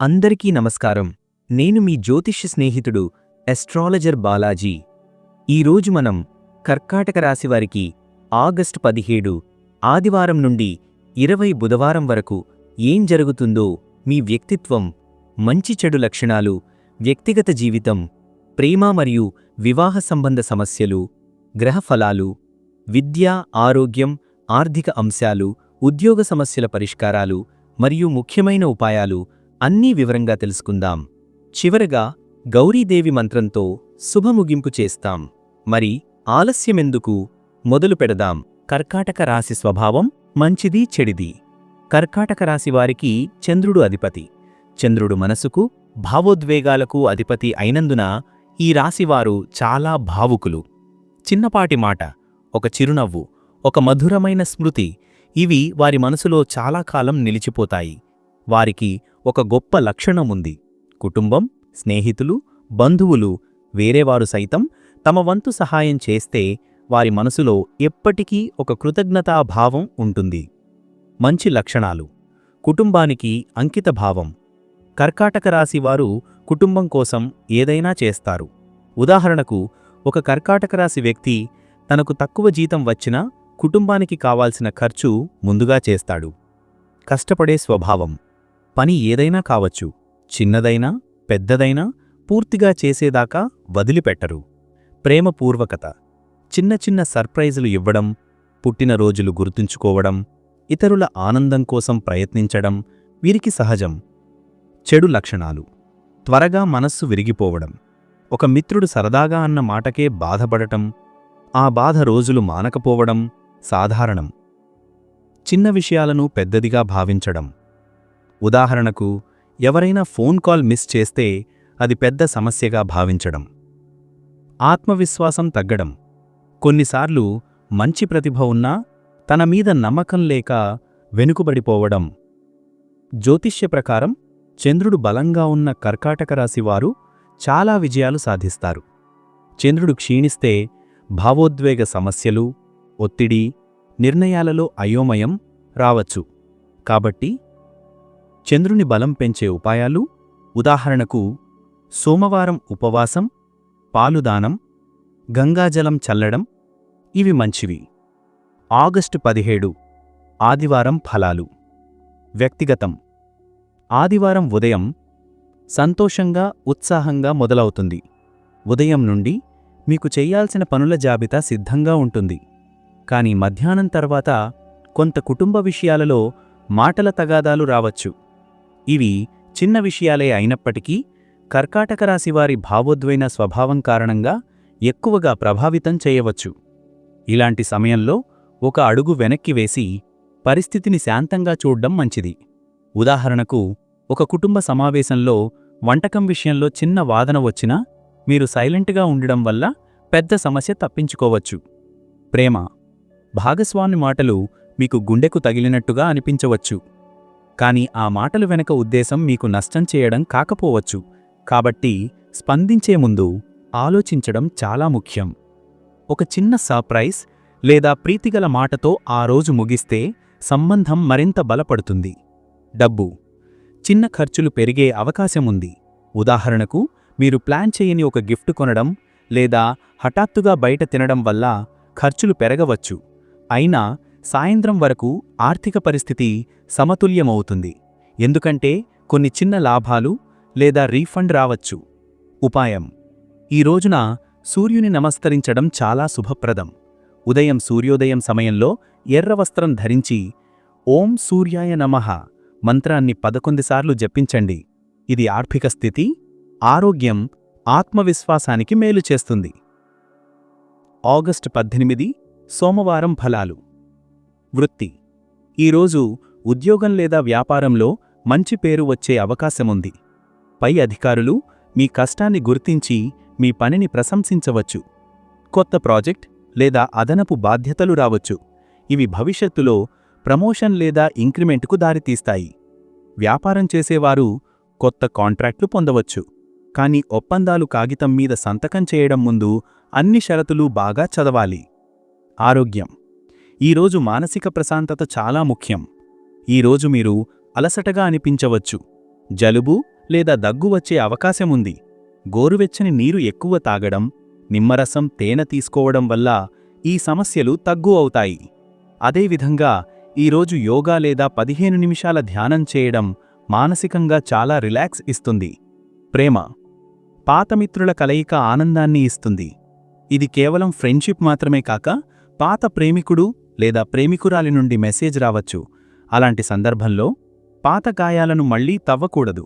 అందరికీ నమస్కారం. నేను మీ జ్యోతిష్య స్నేహితుడు ఎస్ట్రాలజర్ బాలాజీ. ఈరోజు మనం కర్కాటక రాశివారికి ఆగస్టు పదిహేడు ఆదివారం నుండి ఇరవై బుధవారం వరకు ఏం జరుగుతుందో మీ వ్యక్తిత్వం మంచి చెడు లక్షణాలు వ్యక్తిగత జీవితం ప్రేమ మరియు వివాహ సంబంధ సమస్యలు గ్రహ ఫలాలు విద్య ఆరోగ్యం ఆర్థిక అంశాలు ఉద్యోగ సమస్యల పరిష్కారాలు మరియు ముఖ్యమైన ఉపాయాలు అన్నీ వివరంగా తెలుసుకుందాం. చివరగా గౌరీదేవి మంత్రంతో శుభముగింపు చేస్తాం. మరి ఆలస్యమెందుకు మొదలు పెడదాం. కర్కాటక రాశి స్వభావం మంచిది చెడిది. కర్కాటక రాశి వారికి చంద్రుడు అధిపతి. చంద్రుడు మనసుకు భావోద్వేగాలకు అధిపతి అయినందున ఈ రాశివారు చాలా భావుకులు. చిన్నపాటి మాట ఒక చిరునవ్వు ఒక మధురమైన స్మృతి ఇవి వారి మనసులో చాలా కాలం నిలిచిపోతాయి. వారికి ఒక గొప్ప లక్షణముంది. కుటుంబం స్నేహితులు బంధువులు వేరేవారు సైతం తమ వంతు సహాయం చేస్తే వారి మనసులో ఎప్పటికీ ఒక కృతజ్ఞతాభావం ఉంటుంది. మంచి లక్షణాలు. కుటుంబానికి అంకితభావం. కర్కాటక రాశి వారు కుటుంబం కోసం ఏదైనా చేస్తారు. ఉదాహరణకు ఒక కర్కాటక రాశి వ్యక్తి తనకు తక్కువ జీతం వచ్చినా కుటుంబానికి కావాల్సిన ఖర్చు ముందుగా చేస్తాడు. కష్టపడే స్వభావం. పని ఏదైనా కావచ్చు. చిన్నదైనా పెద్దదైనా పూర్తిగా చేసేదాకా వదిలిపెట్టరు. ప్రేమపూర్వకత. చిన్న చిన్న సర్ప్రైజులు ఇవ్వడం పుట్టినరోజులు గుర్తుంచుకోవడం ఇతరుల ఆనందం కోసం ప్రయత్నించడం వీరికి సహజం. చెడు లక్షణాలు. త్వరగా మనస్సు విరిగిపోవడం. ఒక మిత్రుడు సరదాగా అన్న మాటకే బాధపడటం ఆ బాధ రోజులు మానకపోవడం సాధారణం. చిన్న విషయాలను పెద్దదిగా భావించడం. ఉదాహరణకు ఎవరైనా ఫోన్ కాల్ మిస్ చేస్తే అది పెద్ద సమస్యగా భావించడం. ఆత్మవిశ్వాసం తగ్గడం. కొన్నిసార్లు మంచి ప్రతిభ ఉన్నా తన మీద నమ్మకం లేక వెనుకబడిపోవడం. జ్యోతిష్య ప్రకారం చంద్రుడు బలంగా ఉన్న కర్కాటక రాశివారు చాలా విజయాలు సాధిస్తారు. చంద్రుడు క్షీణిస్తే భావోద్వేగ సమస్యలు ఒత్తిడి నిర్ణయాలలో అయోమయం రావచ్చు. కాబట్టి చంద్రుని బలం పెంచే ఉపాయాలు ఉదాహరణకు సోమవారం ఉపవాసం పాలుదానం గంగాజలం చల్లడం ఇవి మంచివి. ఆగస్టు పదిహేడు ఆదివారం ఫలాలు. వ్యక్తిగతం. ఆదివారం ఉదయం సంతోషంగా ఉత్సాహంగా మొదలవుతుంది. ఉదయం నుండి మీకు చెయ్యాల్సిన పనుల జాబితా సిద్ధంగా ఉంటుంది. కాని మధ్యాహ్నం తర్వాత కొంత కుటుంబ విషయాలలో మాటల తగాదాలు రావచ్చు. ఇవి చిన్న విషయాలే అయినప్పటికీ కర్కాటక రాశివారి భావోద్వైన స్వభావం కారణంగా ఎక్కువగా ప్రభావితం చేయవచ్చు. ఇలాంటి సమయంలో ఒక అడుగు వెనక్కి వేసి పరిస్థితిని శాంతంగా చూడ్డం మంచిది. ఉదాహరణకు ఒక కుటుంబ సమావేశంలో వంటకం విషయంలో చిన్న వాదన వచ్చినా మీరు సైలెంట్గా ఉండడం వల్ల పెద్ద సమస్య తప్పించుకోవచ్చు. ప్రేమ భాగస్వామి మాటలు మీకు గుండెకు తగిలినట్టుగా అనిపించవచ్చు. కాని ఆ మాటలు వెనక ఉద్దేశం మీకు నష్టం చేయడం కాకపోవచ్చు. కాబట్టి స్పందించే ముందు ఆలోచించడం చాలా ముఖ్యం. ఒక చిన్న సర్ప్రైజ్ లేదా ప్రీతిగల మాటతో ఆ రోజు ముగిస్తే సంబంధం మరింత బలపడుతుంది. డబ్బు. చిన్న ఖర్చులు పెరిగే అవకాశముంది ఉదాహరణకు మీరు ప్లాన్ చేయని ఒక గిఫ్ట్ కొనడం లేదా హఠాత్తుగా బయట తినడం వల్ల ఖర్చులు పెరగవచ్చు. అయినా సాయంత్రం వరకు ఆర్థిక పరిస్థితి సమతుల్యమవుతుంది. ఎందుకంటే కొన్ని చిన్న లాభాలు లేదా రీఫండ్ రావచ్చు. ఉపాయం. ఈ రోజున సూర్యుని నమస్కరించడం చాలా శుభప్రదం. ఉదయం సూర్యోదయం సమయంలో ఎర్ర వస్త్రం ధరించి ఓం సూర్యాయ నమః మంత్రాన్ని పదకొందిసార్లు జపించండి. ఇది ఆర్థిక స్థితి ఆరోగ్యం ఆత్మవిశ్వాసానికి మేలు చేస్తుంది. ఆగస్టు పద్దెనిమిది సోమవారం ఫలాలు. వృత్తి. ఈరోజు ఉద్యోగం లేదా వ్యాపారంలో మంచి పేరు వచ్చే అవకాశముంది. పై అధికారులు మీ కష్టాన్ని గుర్తించి మీ పనిని ప్రశంసించవచ్చు. కొత్త ప్రాజెక్ట్ లేదా అదనపు బాధ్యతలు రావచ్చు. ఇవి భవిష్యత్తులో ప్రమోషన్ లేదా ఇంక్రిమెంట్కు దారితీస్తాయి. వ్యాపారం చేసేవారు కొత్త కాంట్రాక్ట్లు పొందవచ్చు. కానీ ఒప్పందాలు కాగితం మీద సంతకం చేయడం ముందు అన్ని షరతులు బాగా చదవాలి. ఆరోగ్యం. ఈరోజు మానసిక ప్రశాంతత చాలా ముఖ్యం. ఈరోజు మీరు అలసటగా అనిపించవచ్చు. జలుబు లేదా దగ్గు వచ్చే అవకాశం ఉంది. గోరువెచ్చని నీరు ఎక్కువ తాగడం నిమ్మరసం తేనె తీసుకోవడం వల్ల ఈ సమస్యలు తగ్గు అవుతాయి. అదేవిధంగా ఈరోజు యోగా లేదా పదిహేను నిమిషాల ధ్యానం చేయడం మానసికంగా చాలా రిలాక్స్ ఇస్తుంది. ప్రేమ పాతమిత్రుల కలయిక ఆనందాన్ని ఇస్తుంది. ఇది కేవలం ఫ్రెండ్షిప్ మాత్రమే కాక పాత ప్రేమికుడు లేదా ప్రేమికురాలి నుండి మెసేజ్ రావచ్చు. అలాంటి సందర్భంలో పాత గాయాలను మళ్ళీ తవ్వకూడదు.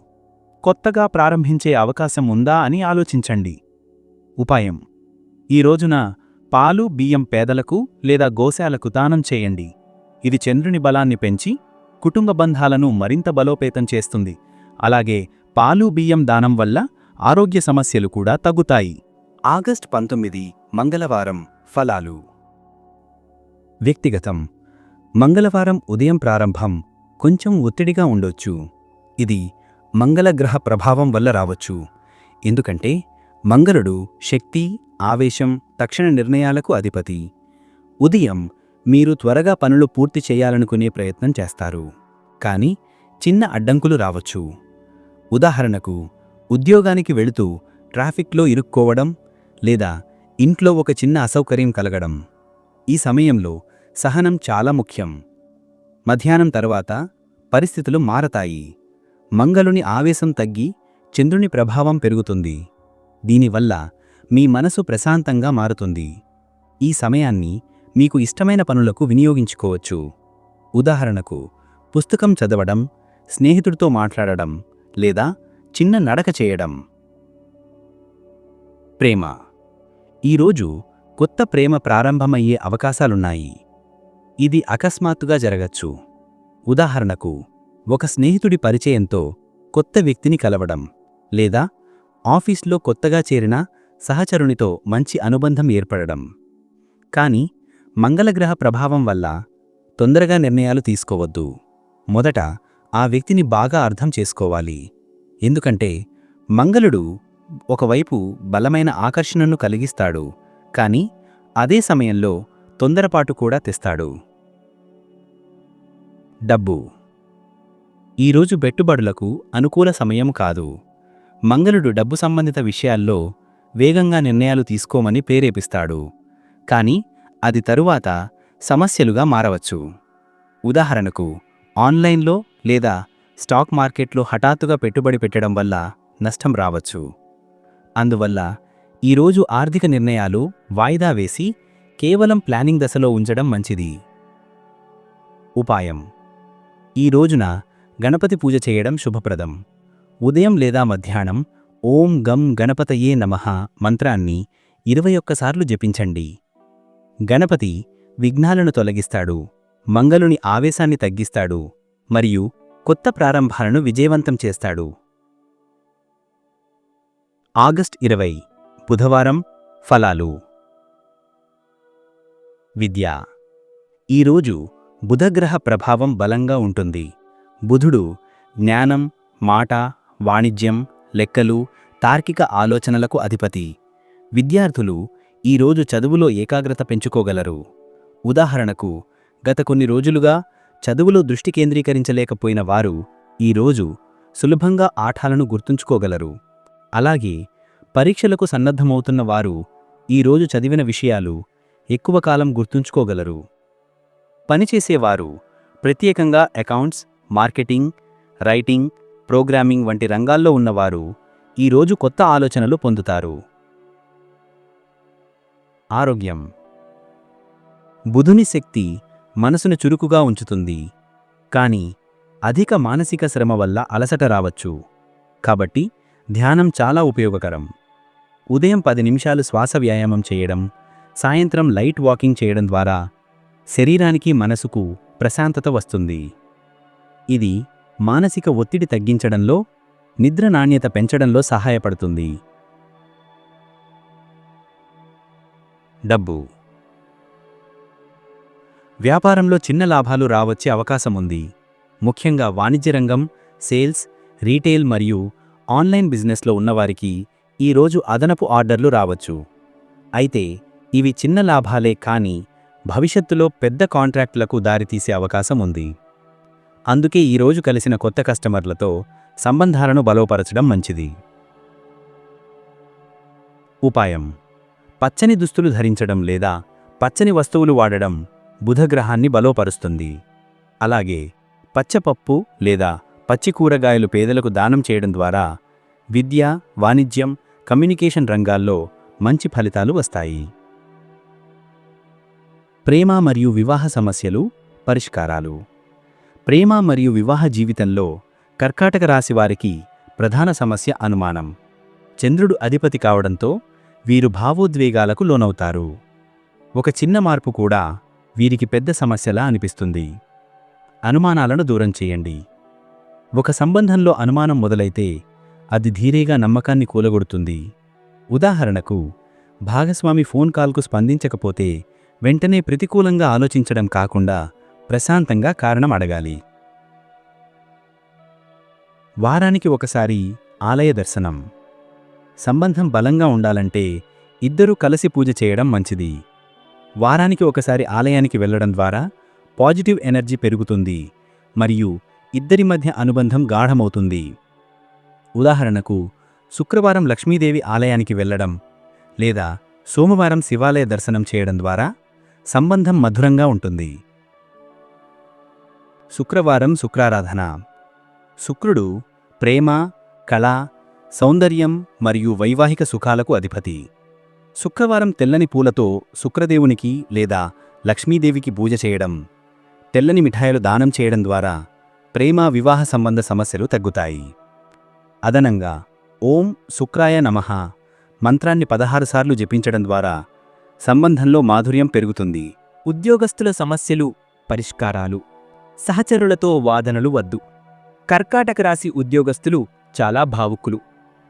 కొత్తగా ప్రారంభించే అవకాశం ఉందా అని ఆలోచించండి. ఉపాయం. ఈ రోజున పాలు బియ్యం పేదలకు లేదా గోశాలకు దానం చేయండి. ఇది చంద్రుని బలాన్ని పెంచి కుటుంబ బంధాలను మరింత బలోపేతం చేస్తుంది. అలాగే పాలు బియ్యం దానం వల్ల ఆరోగ్య సమస్యలు కూడా తగ్గుతాయి. ఆగస్ట్ పంతొమ్మిది మంగళవారం. ఫలాలు. వ్యక్తిగతం. మంగళవారం ఉదయం ప్రారంభం కొంచెం ఒత్తిడిగా ఉండొచ్చు. ఇది మంగళగ్రహ ప్రభావం వల్ల రావచ్చు. ఎందుకంటే మంగళుడు శక్తి ఆవేశం తక్షణ నిర్ణయాలకు అధిపతి. ఉదయం మీరు త్వరగా పనులు పూర్తి చేయాలనుకునే ప్రయత్నం చేస్తారు. కానీ చిన్న అడ్డంకులు రావచ్చు. ఉదాహరణకు ఉద్యోగానికి వెళుతూ ట్రాఫిక్లో ఇరుక్కోవడం లేదా ఇంట్లో ఒక చిన్న అసౌకర్యం కలగడం. ఈ సమయంలో సహనం చాలా ముఖ్యం. మధ్యాహ్నం తర్వాత పరిస్థితులు మారతాయి. మంగళుని ఆవేశం తగ్గి చంద్రుని ప్రభావం పెరుగుతుంది. దీనివల్ల మీ మనసు ప్రశాంతంగా మారుతుంది. ఈ సమయాన్ని మీకు ఇష్టమైన పనులకు వినియోగించుకోవచ్చు. ఉదాహరణకు పుస్తకం చదవడం స్నేహితుడితో మాట్లాడడం లేదా చిన్న నడక చేయడం. ప్రేమ. ఈరోజు కొత్త ప్రేమ ప్రారంభమయ్యే అవకాశాలున్నాయి. ఇది అకస్మాత్తుగా జరగచ్చు. ఉదాహరణకు ఒక స్నేహితుడి పరిచయంతో కొత్త వ్యక్తిని కలవడం లేదా ఆఫీస్లో కొత్తగా చేరిన సహచరునితో మంచి అనుబంధం ఏర్పడడం. కాని మంగళగ్రహ ప్రభావం వల్ల తొందరగా నిర్ణయాలు తీసుకోవద్దు. మొదట ఆ వ్యక్తిని బాగా అర్థం చేసుకోవాలి. ఎందుకంటే మంగళుడు ఒకవైపు బలమైన ఆకర్షణను కలిగిస్తాడు కాని అదే సమయంలో తొందరపాటు కూడా తెస్తాడు. డబ్బు. ఈరోజు పెట్టుబడులకు అనుకూల సమయం కాదు. మంగళుడు డబ్బు సంబంధిత విషయాల్లో వేగంగా నిర్ణయాలు తీసుకోమని ప్రేరేపిస్తాడు. కాని అది తరువాత సమస్యలుగా మారవచ్చు. ఉదాహరణకు ఆన్లైన్లో లేదా స్టాక్ మార్కెట్లో హఠాత్తుగా పెట్టుబడి పెట్టడం వల్ల నష్టం రావచ్చు. అందువల్ల ఈరోజు ఆర్థిక నిర్ణయాలు వాయిదా వేసి కేవలం ప్లానింగ్ దశలో ఉంచడం మంచిది. ఉపాయం. ఈ రోజున గణపతి పూజ చేయడం శుభప్రదం. ఉదయం లేదా మధ్యాహ్నం ఓం గం గణపతయే నమః మంత్రాన్ని ఇరవై ఒక్కసార్లు జపించండి. గణపతి విఘ్నాలను తొలగిస్తాడు మంగళుని ఆవేశాన్ని తగ్గిస్తాడు మరియు కొత్త ప్రారంభాలను విజయవంతం చేస్తాడు. ఆగస్ట్ ఇరవై బుధవారం ఫలాలు. విద్య. ఈరోజు బుధగ్రహ ప్రభావం బలంగా ఉంటుంది. బుధుడు జ్ఞానం మాట వాణిజ్యం లెక్కలు తార్కిక ఆలోచనలకు అధిపతి. విద్యార్థులు ఈరోజు చదువులో ఏకాగ్రత పెంచుకోగలరు. ఉదాహరణకు గత కొన్ని రోజులుగా చదువులో దృష్టి కేంద్రీకరించలేకపోయిన వారు ఈరోజు సులభంగా ఆఠాలను గుర్తుంచుకోగలరు. అలాగే పరీక్షలకు సన్నద్ధమవుతున్న వారు ఈరోజు చదివిన విషయాలు ఎక్కువ కాలం గుర్తుంచుకోగలరు. పనిచేసేవారు. ప్రత్యేకంగా అకౌంట్స్ మార్కెటింగ్ రైటింగ్ ప్రోగ్రామింగ్ వంటి రంగాల్లో ఉన్నవారు ఈరోజు కొత్త ఆలోచనలు పొందుతారు. ఆరోగ్యం. బుధుని శక్తి మనసును చురుకుగా ఉంచుతుంది. కానీ అధిక మానసిక శ్రమ వల్ల అలసట రావచ్చు. కాబట్టి ధ్యానం చాలా ఉపయోగకరం. ఉదయం పది నిమిషాలు శ్వాస వ్యాయామం చేయడం సాయంత్రం లైట్ వాకింగ్ చేయడం ద్వారా శరీరానికి మనసుకు ప్రశాంతత వస్తుంది. ఇది మానసిక ఒత్తిడి తగ్గించడంలో నిద్ర నాణ్యత పెంచడంలో సహాయపడుతుంది. డబ్బు వ్యాపారంలో చిన్న లాభాలు రావచ్చే అవకాశముంది ముఖ్యంగా వాణిజ్య రంగం సేల్స్ రీటైల్ మరియు ఆన్లైన్ బిజినెస్లో ఉన్నవారికి ఈరోజు అదనపు ఆర్డర్లు రావచ్చు. అయితే ఇవి చిన్న లాభాలే కానీ భవిష్యత్తులో పెద్ద కాంట్రాక్టులకు దారితీసే అవకాశం ఉంది. అందుకే ఈరోజు కలిసిన కొత్త కస్టమర్లతో సంబంధాలను బలోపరచడం మంచిది. ఉపాయం. పచ్చని దుస్తులు ధరించడం లేదా పచ్చని వస్తువులు వాడడం బుధగ్రహాన్ని బలోపరుస్తుంది. అలాగే పచ్చపప్పు లేదా పచ్చి కూరగాయలు పేదలకు దానం చేయడం ద్వారా విద్య వాణిజ్యం కమ్యూనికేషన్ రంగాల్లో మంచి ఫలితాలు వస్తాయి. ప్రేమ మరియు వివాహ సమస్యలు పరిష్కారాలు. ప్రేమ మరియు వివాహ జీవితంలో కర్కాటక రాశి వారికి ప్రధాన సమస్య అనుమానం. చంద్రుడు అధిపతి కావడంతో వీరు భావోద్వేగాలకు లోనవుతారు. ఒక చిన్న మార్పు కూడా వీరికి పెద్ద సమస్యలా అనిపిస్తుంది. అనుమానాలను దూరం చేయండి. ఒక సంబంధంలో అనుమానం మొదలైతే అది ధీరేగా నమ్మకాన్ని కూలగొడుతుంది. ఉదాహరణకు భాగస్వామి ఫోన్ కాల్కు స్పందించకపోతే వెంటనే ప్రతికూలంగా ఆలోచించడం కాకుండా ప్రశాంతంగా కారణం అడగాలి. వారానికి ఒకసారి ఆలయ దర్శనం. సంబంధం బలంగా ఉండాలంటే ఇద్దరూ కలిసి పూజ చేయడం మంచిది. వారానికి ఒకసారి ఆలయానికి వెళ్ళడం ద్వారా పాజిటివ్ ఎనర్జీ పెరుగుతుంది మరియు ఇద్దరి మధ్య అనుబంధం గాఢమవుతుంది. ఉదాహరణకు శుక్రవారం లక్ష్మీదేవి ఆలయానికి వెళ్ళడం లేదా సోమవారం శివాలయ దర్శనం చేయడం ద్వారా సంబంధం మధురంగా ఉంటుంది. శుక్రవారం శుక్రారాధన. శుక్రుడు ప్రేమ కళ సౌందర్యం మరియు వైవాహిక సుఖాలకు అధిపతి. శుక్రవారం తెల్లని పూలతో శుక్రదేవునికి లేదా లక్ష్మీదేవికి పూజ చేయడం. తెల్లని మిఠాయిలు దానం చేయడం ద్వారా ప్రేమ వివాహ సంబంధ సమస్యలు తగ్గుతాయి. అదనంగా ఓం శుక్రాయ నమః మంత్రాన్ని పదహారు సార్లు జపించడం ద్వారా సంబంధంలో మాధుర్యం పెరుగుతుంది. ఉద్యోగస్తుల సమస్యలు పరిష్కారాలు సహచరులతో వాదనలు వద్దు. కర్కాటక రాశి ఉద్యోగస్తులు చాలా భావుకులు.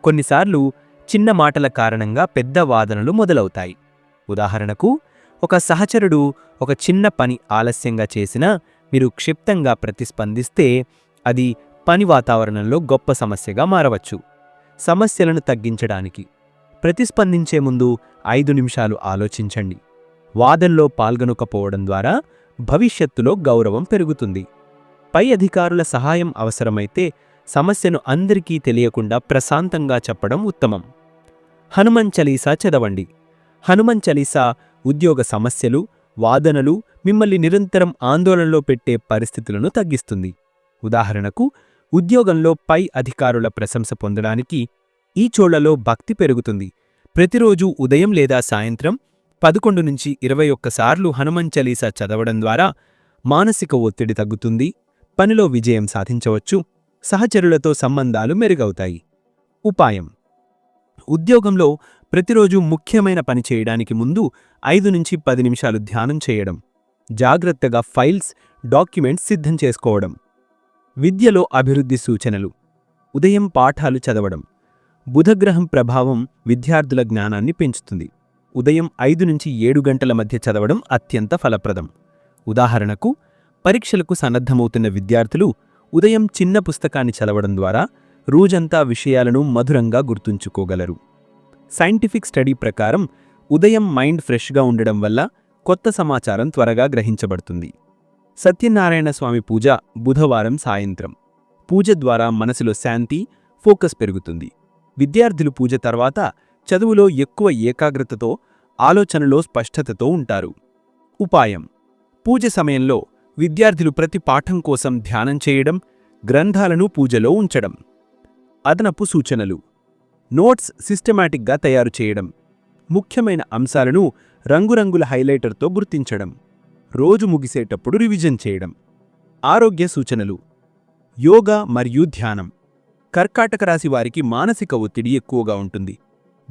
కొన్నిసార్లు చిన్న మాటల కారణంగా పెద్ద వాదనలు మొదలవుతాయి. ఉదాహరణకు ఒక సహచరుడు ఒక చిన్న పని ఆలస్యంగా చేసినా మీరు క్షిప్తంగా ప్రతిస్పందిస్తే అది పని వాతావరణంలో గొప్ప సమస్యగా మారవచ్చు. సమస్యలను తగ్గించడానికి ప్రతిస్పందించే ముందు ఐదు నిమిషాలు ఆలోచించండి. వాదనలో పాల్గొనకపోవడం ద్వారా భవిష్యత్తులో గౌరవం పెరుగుతుంది. పై అధికారుల సహాయం అవసరమైతే సమస్యను అందరికీ తెలియకుండా ప్రశాంతంగా చెప్పడం ఉత్తమం. హనుమన్ చలీసా చదవండి. హనుమన్ చలీసా ఉద్యోగ సమస్యలు వాదనలు మిమ్మల్ని నిరంతరం ఆందోళనలో పెట్టే పరిస్థితులను తగ్గిస్తుంది. ఉదాహరణకు ఉద్యోగంలో పై అధికారుల ప్రశంస పొందడానికి ఈ చోళ్ళలో భక్తి పెరుగుతుంది. ప్రతిరోజు ఉదయం లేదా సాయంత్రం పదకొండు నుంచి ఇరవై ఒక్కసార్లు హనుమన్ చలీసా చదవడం ద్వారా మానసిక ఒత్తిడి తగ్గుతుంది పనిలో విజయం సాధించవచ్చు సహచరులతో సంబంధాలు మెరుగవుతాయి. ఉపాయం. ఉద్యోగంలో ప్రతిరోజు ముఖ్యమైన పని చేయడానికి ముందు ఐదు నుంచి పది నిమిషాలు ధ్యానం చేయడం జాగ్రత్తగా ఫైల్స్ డాక్యుమెంట్స్ సిద్ధం చేసుకోవడం. విద్యలో అభివృద్ధి సూచనలు. ఉదయం పాఠాలు చదవడం. బుధగ్రహం ప్రభావం విద్యార్థుల జ్ఞానాన్ని పెంచుతుంది. ఉదయం ఐదు నుంచి ఏడు గంటల మధ్య చదవడం అత్యంత ఫలప్రదం. ఉదాహరణకు పరీక్షలకు సన్నద్ధమవుతున్న విద్యార్థులు ఉదయం చిన్న పుస్తకాన్ని చదవడం ద్వారా రోజంతా విషయాలను మధురంగా గుర్తుంచుకోగలరు. సైంటిఫిక్ స్టడీ ప్రకారం ఉదయం మైండ్ ఫ్రెష్గా ఉండడం వల్ల కొత్త సమాచారం త్వరగా గ్రహించబడుతుంది. సత్యనారాయణ స్వామి పూజ బుధవారం సాయంత్రం. పూజ ద్వారా మనసులో శాంతి ఫోకస్ పెరుగుతుంది. విద్యార్థులు పూజ తర్వాత చదువులో ఎక్కువ ఏకాగ్రతతో ఆలోచనలో స్పష్టతతో ఉంటారు. ఉపాయం. పూజ సమయంలో విద్యార్థులు ప్రతి పాఠం కోసం ధ్యానం చేయడం గ్రంథాలను పూజలో ఉంచడం. అదనపు సూచనలు. నోట్స్ సిస్టమాటిక్గా తయారు చేయడం. ముఖ్యమైన అంశాలను రంగురంగుల హైలైటర్తో గుర్తించడం. రోజు ముగిసేటప్పుడు రివిజన్ చేయడం. ఆరోగ్య సూచనలు. యోగా మరియు ధ్యానం. కర్కాటక రాశి వారికి మానసిక ఒత్తిడి ఎక్కువగా ఉంటుంది.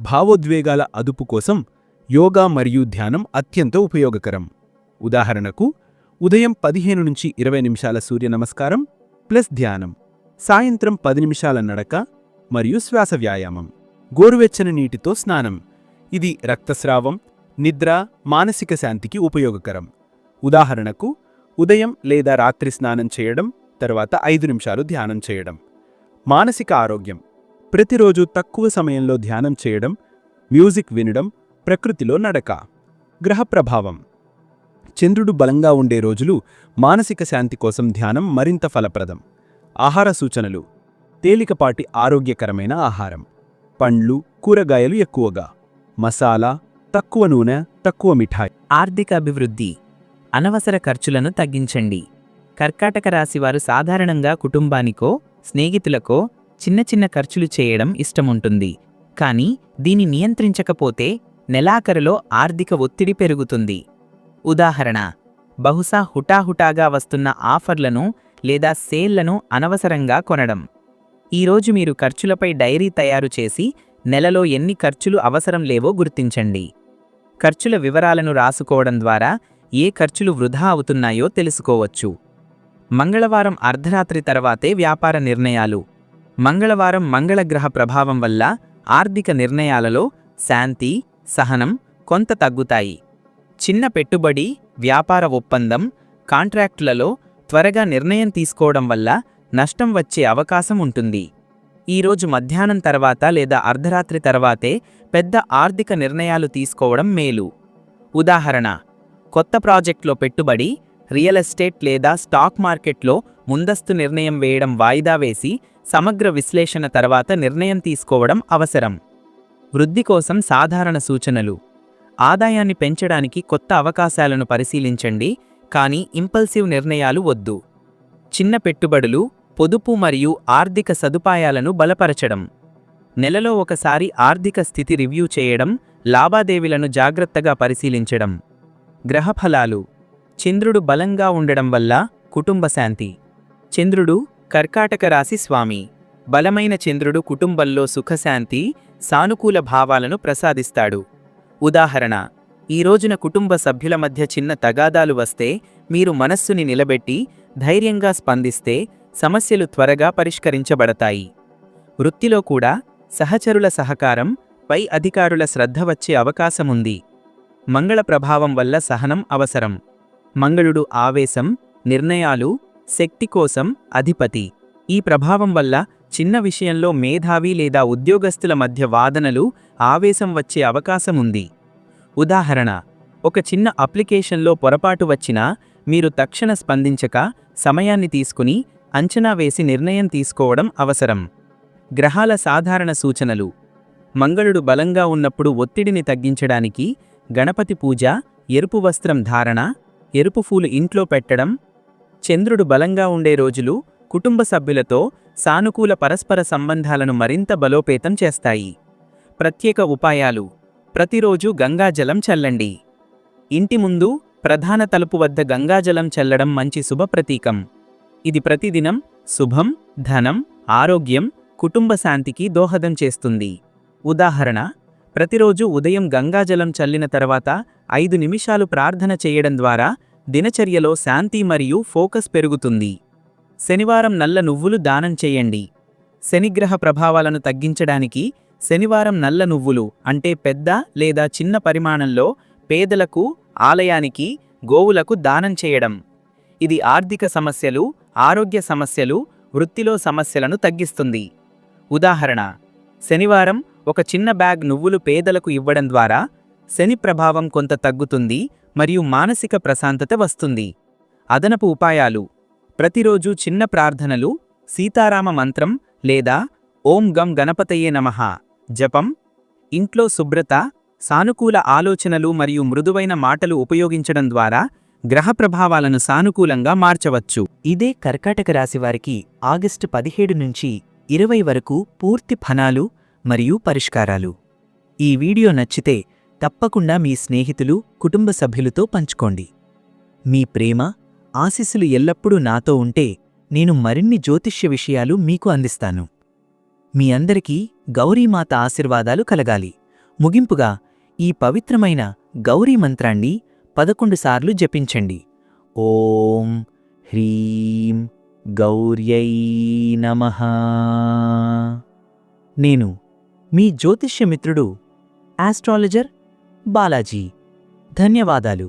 భావోద్వేగాల అదుపు కోసం యోగా మరియు ధ్యానం అత్యంత ఉపయోగకరం. ఉదాహరణకు ఉదయం పదిహేను నుంచి ఇరవై నిమిషాల సూర్య నమస్కారం ప్లస్ ధ్యానం సాయంత్రం పది నిమిషాల నడక మరియు శ్వాస వ్యాయామం గోరువెచ్చని నీటితో స్నానం. ఇది రక్తస్రావం నిద్ర మానసిక శాంతికి ఉపయోగకరం. ఉదాహరణకు ఉదయం లేదా రాత్రి స్నానం చేయడం తర్వాత ఐదు నిమిషాలు ధ్యానం చేయడం. మానసిక ఆరోగ్యం. ప్రతిరోజు తక్కువ సమయంలో ధ్యానం చేయడం మ్యూజిక్ వినడం ప్రకృతిలో నడక. గ్రహ ప్రభావం. చంద్రుడు బలంగా ఉండే రోజులు మానసిక శాంతి కోసం ధ్యానం మరింత ఫలప్రదం. ఆహార సూచనలు. తేలికపాటి ఆరోగ్యకరమైన ఆహారం. పండ్లు కూరగాయలు ఎక్కువగా. మసాలా తక్కువ నూనె తక్కువ మిఠాయి. ఆర్థిక అభివృద్ధి. అనవసర ఖర్చులను తగ్గించండి. కర్కాటక రాశివారు సాధారణంగా కుటుంబానికో స్నేహితులకో చిన్న చిన్న ఖర్చులు చేయడం ఇష్టముంటుంది. కానీ దీన్ని నియంత్రించకపోతే నెలాఖరులో ఆర్థిక ఒత్తిడి పెరుగుతుంది. ఉదాహరణ బహుశా హుటాహుటాగా వస్తున్న ఆఫర్లను లేదా సేల్లను అనవసరంగా కొనడం. ఈరోజు మీరు ఖర్చులపై డైరీ తయారు చేసి నెలలో ఎన్ని ఖర్చులు అవసరం లేవో గుర్తించండి. ఖర్చుల వివరాలను రాసుకోవడం ద్వారా ఏ ఖర్చులు వృధా అవుతున్నాయో తెలుసుకోవచ్చు. మంగళవారం అర్ధరాత్రి తర్వాతే వ్యాపార నిర్ణయాలు. మంగళవారం మంగళగ్రహ ప్రభావం వల్ల ఆర్థిక నిర్ణయాలలో శాంతి సహనం కొంత తగ్గుతాయి. చిన్న పెట్టుబడి వ్యాపార ఒప్పందం కాంట్రాక్టులలో త్వరగా నిర్ణయం తీసుకోవడం వల్ల నష్టం వచ్చే అవకాశం ఉంటుంది. ఈరోజు మధ్యాహ్నం తర్వాత లేదా అర్ధరాత్రి తర్వాతే పెద్ద ఆర్థిక నిర్ణయాలు తీసుకోవడం మేలు. ఉదాహరణ కొత్త ప్రాజెక్ట్లో పెట్టుబడి రియల్ ఎస్టేట్ లేదా స్టాక్ మార్కెట్లో ముందస్తు నిర్ణయం వేయడం వాయిదా వేసి సమగ్ర విశ్లేషణ తర్వాత నిర్ణయం తీసుకోవడం అవసరం. వృద్ధి కోసం సాధారణ సూచనలు. ఆదాయాన్ని పెంచడానికి కొత్త అవకాశాలను పరిశీలించండి కానీ ఇంపల్సివ్ నిర్ణయాలు వద్దు. చిన్న పెట్టుబడులు పొదుపు మరియు ఆర్థిక సదుపాయాలను బలపరచడం. నెలలో ఒకసారి ఆర్థిక స్థితి రివ్యూ చేయడం లావాదేవీలను జాగ్రత్తగా పరిశీలించడం. గ్రహఫలాలు. చంద్రుడు బలంగా ఉండడం వల్ల కుటుంబ శాంతి. చంద్రుడు కర్కాటక రాశి స్వామి. బలమైన చంద్రుడు కుటుంబంలో సుఖశాంతి సానుకూల భావాలను ప్రసాదిస్తాడు. ఉదాహరణ ఈ రోజున కుటుంబ సభ్యుల మధ్య చిన్న తగాదాలు వస్తే మీరు మనస్సుని నిలబెట్టి ధైర్యంగా స్పందిస్తే సమస్యలు త్వరగా పరిష్కరించబడతాయి. వృత్తిలో కూడా సహచరుల సహకారం పై అధికారుల శ్రద్ధ వచ్చే అవకాశముంది. మంగళ ప్రభావం వల్ల సహనం అవసరం. మంగళుడు ఆవేశం నిర్ణయాలు శక్తి కోసం అధిపతి. ఈ ప్రభావం వల్ల చిన్న విషయంలో మేధావి లేదా ఉద్యోగస్తుల మధ్య వాదనలు ఆవేశం వచ్చే అవకాశం ఉంది. ఉదాహరణ ఒక చిన్న అప్లికేషన్లో పొరపాటు వచ్చినా మీరు తక్షణ స్పందించక సమయాన్ని తీసుకుని అంచనా వేసి నిర్ణయం తీసుకోవడం అవసరం. గ్రహాల సాధారణ సూచనలు మంగళుడు బలంగా ఉన్నప్పుడు ఒత్తిడిని తగ్గించడానికి గణపతి పూజ ఎరుపు వస్త్రం ధారణ ఎరుపు పూలు ఇంట్లో పెట్టడం చంద్రుడు బలంగా ఉండే రోజులు కుటుంబ సభ్యులతో సానుకూల పరస్పర సంబంధాలను మరింత బలోపేతం చేస్తాయి. ప్రత్యేక ఉపాయాలు. ప్రతిరోజు గంగాజలం చల్లండి. ఇంటి ముందు ప్రధాన తలుపు వద్ద గంగాజలం చల్లడం మంచి శుభప్రతీకం ఇది ప్రతిదినం శుభం ధనం ఆరోగ్యం కుటుంబ శాంతికి దోహదం చేస్తుంది. ఉదాహరణ ప్రతిరోజు ఉదయం గంగాజలం చల్లిన తర్వాత ఐదు నిమిషాలు ప్రార్థన చేయడం ద్వారా దినచర్యలో శాంతి మరియు ఫోకస్ పెరుగుతుంది. శనివారం నల్ల నువ్వులు దానం చేయండి. శనిగ్రహ ప్రభావాలను తగ్గించడానికి శనివారం నల్ల నువ్వులు అంటే పెద్ద లేదా చిన్న పరిమాణంలో పేదలకు ఆలయానికి గోవులకు దానం చేయడం. ఇది ఆర్థిక సమస్యలు ఆరోగ్య సమస్యలు వృత్తిలో సమస్యలను తగ్గిస్తుంది. ఉదాహరణ శనివారం ఒక చిన్న బ్యాగ్ నువ్వులు పేదలకు ఇవ్వడం ద్వారా శని ప్రభావం కొంత తగ్గుతుంది మరియు మానసిక ప్రశాంతత వస్తుంది. అదనపు ఉపాయాలు. ప్రతిరోజు చిన్న ప్రార్థనలు సీతారామ మంత్రం లేదా ఓం గం గణపతయే నమః. జపం. ఇంట్లో శుభ్రత సానుకూల ఆలోచనలు మరియు మృదువైన మాటలు ఉపయోగించడం ద్వారా గ్రహ ప్రభావాలను సానుకూలంగా మార్చవచ్చు. ఇదే కర్కాటక రాశివారికి ఆగస్టు పదిహేడు నుంచి ఇరవై వరకు పూర్తి ఫలాలు మరియు పరిష్కారాలు. ఈ వీడియో నచ్చితే తప్పకుండా మీ స్నేహితులు కుటుంబ సభ్యులతో పంచుకోండి. మీ ప్రేమ ఆశీస్సులు ఎల్లప్పుడూ నాతో ఉంటే నేను మరిన్ని జ్యోతిష్య విషయాలు మీకు అందిస్తాను. మీ అందరికీ గౌరీమాత ఆశీర్వాదాలు కలగాలి. ముగింపుగా ఈ పవిత్రమైన గౌరీ మంత్రాన్ని పదకొండు సార్లు జపించండి. ఓం హ్రీం గౌర్యై నమ. నేను మీ జ్యోతిష్యమిత్రుడు ఆస్ట్రాలజర్ బాలాజీ. ధన్యవాదాలు.